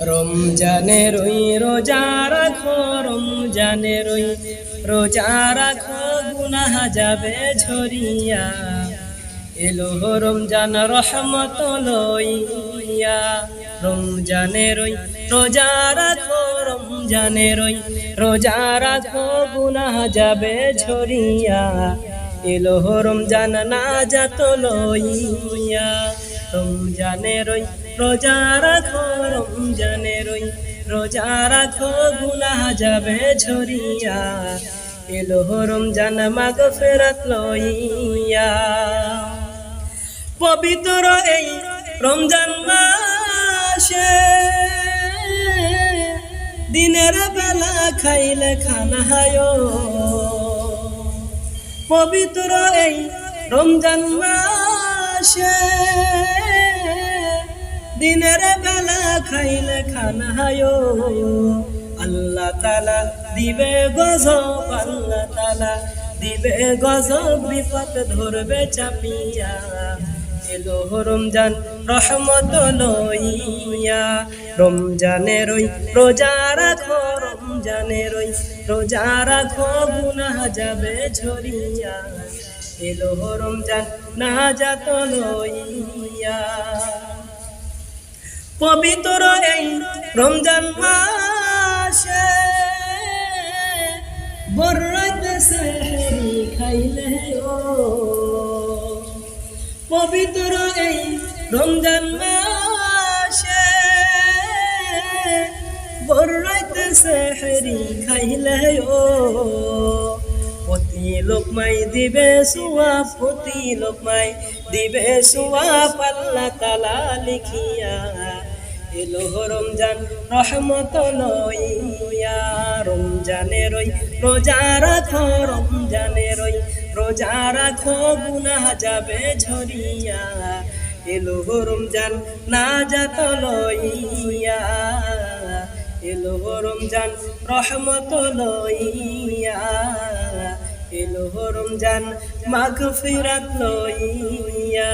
রমজানের ওই রোজা রাখো, রমজানের ওই রোজা রাখো, গুনাহ যাবে ঝরিয়া। এলো রমজান রহমত লইয়া, রমজানের ওই রোজা রাখো, রমজানের ওই রোজা রাখো, গুনাহ যাবে ঝরিয়া। এলো রমজান না যাত লইয়া। রমজানের ওই রোজা রাখো রমজানের ওই রোজা রাখো, গুনাহ যাবে ঝরিয়া। এলো রমজান মাগ ফেরাত লইয়া। পবিত্র এই রমজান মাসে দিনের বেলা খাইলে খানা হায়। পবিত্র এই রমজান মাসে দিনের বেলা খাইলে খানা আল্লাহ তালা দিবে গজব, আল্লাহ তালা দিবে গজব, বিপদ ধরবে চাপিয়া। এলো রমজান রহমত লইয়া। রমজানের ওই রোজা রাখো রমজানের ওই রোজা রাখো, গুনাহ যাবে ঝরিয়া। এলো রমজান না যাত লইয়া। পবিত্র এই রমজান মাসে বর্রাতে সেহরি খাইলে পবিত্র এই রমজান মাসে বর্রাতে সেহরি খাইলে ও। প্রতি লোকমাই দিবে সুয়া প্রতি লোকমাই দিবে সুয়া পাল্লা তালা লিখিয়া এলো রমজান, রহমত লইয়া রমজানের ওই রোজা রাখো রমজানের ওই রোজা রাখো গুনাহ যাবে ঝরিয়া। এলো রমজান না যাত লইয়া এলো রমজান রহমত লইয়া এলো রমজান মাঘ ফিরাত লইয়া